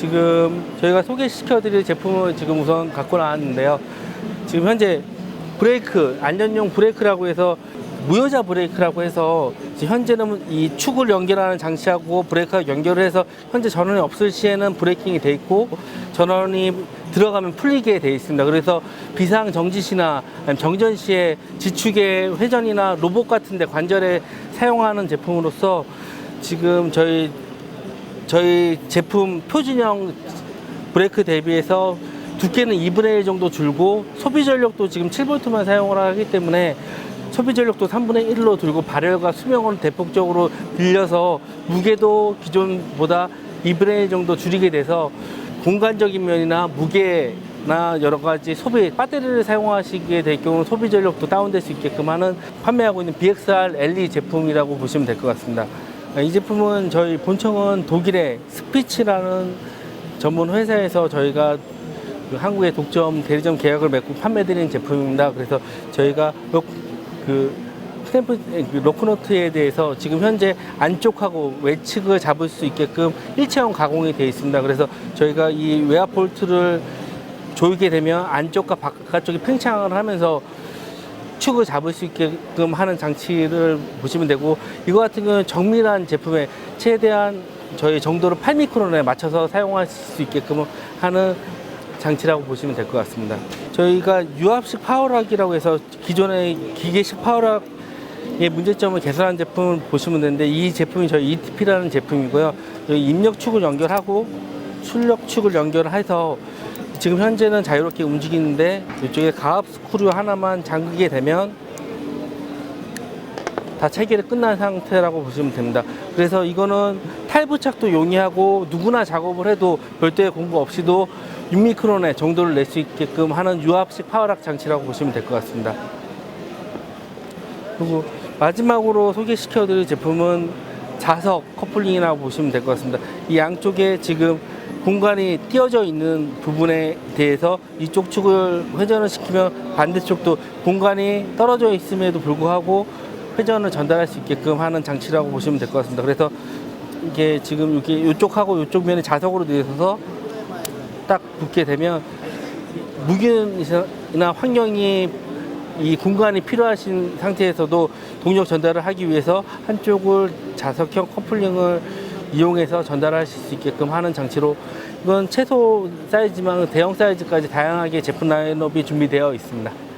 지금 저희가 소개시켜드릴 제품을 지금 우선 갖고 나왔는데요. 지금 현재 브레이크, 안전용 브레이크라고 해서 무효자 브레이크라고 해서 현재는 이 축을 연결하는 장치하고 브레이크가 연결을 해서 현재 전원이 없을 시에는 브레이킹이 돼 있고 전원이 들어가면 풀리게 돼 있습니다. 그래서 비상 정지 시나 정전 시에 지축의 회전이나 로봇 같은 데 관절에 사용하는 제품으로서 지금 저희 저희 제품 표준형 브레이크 대비해서 두께는 2분의 1 정도 줄고 소비 전력도 지금 7V만 사용을 하기 때문에 소비 전력도 3분의 1로 들고 발열과 수명은 대폭적으로 늘려서 무게도 기존보다 2분의 1 정도 줄이게 돼서 공간적인 면이나 무게나 여러 가지 소비 배터리를 사용하시게 될 경우 소비 전력도 다운될 수 있게끔 하는 판매하고 있는 BXR LE 제품이라고 보시면 될 것 같습니다. 이 제품은 저희 본청은 독일의 스피치라는 전문 회사에서 저희가 그 한국의 독점 대리점 계약을 맺고 판매드리는 제품입니다. 그래서 저희가 로- 그 스탬프 그 로크노트에 대해서 지금 현재 안쪽하고 외측을 잡을 수 있게끔 일체형 가공이 되어 있습니다. 그래서 저희가 이 외압 볼트를 조이게 되면 안쪽과 바깥쪽이 팽창을 하면서 축을 잡을 수 있게끔 하는 장치를 보시면 되고 이거 같은 경우는 정밀한 제품에 최대한 저희 정도를 8미크론에 맞춰서 사용할 수 있게끔 하는 장치라고 보시면 될 것 같습니다. 저희가 유압식 파워락이라고 해서 기존의 기계식 파워락의 문제점을 개선한 제품을 보시면 되는데 이 제품이 저희 ETP라는 제품이고요. 여기 입력축을 연결하고 출력축을 연결해서 지금 현재는 자유롭게 움직이는데 이쪽에 가압 스크류 하나만 잠그게 되면 다 체결이 끝난 상태라고 보시면 됩니다. 그래서 이거는 탈부착도 용이하고 누구나 작업을 해도 별도의 공부 없이도 6미크론의 정도를 낼 수 있게끔 하는 유압식 파워락 장치라고 보시면 될 것 같습니다. 그리고 마지막으로 소개시켜드릴 제품은 자석 커플링이라고 보시면 될 것 같습니다. 이 양쪽에 지금 공간이 띄어져 있는 부분에 대해서 이쪽 축을 회전을 시키면 반대쪽도 공간이 떨어져 있음에도 불구하고 회전을 전달할 수 있게끔 하는 장치라고 보시면 될 것 같습니다. 그래서 이게 지금 이게 이쪽하고 이쪽 면이 자석으로 되어 있어서 딱 붙게 되면 무균이나 환경이 이 공간이 필요하신 상태에서도 동력 전달을 하기 위해서 한쪽을 자석형 커플링을 이용해서 전달하실 수 있게끔 하는 장치로 이건 최소 사이즈만 대형 사이즈까지 다양하게 제품 라인업이 준비되어 있습니다.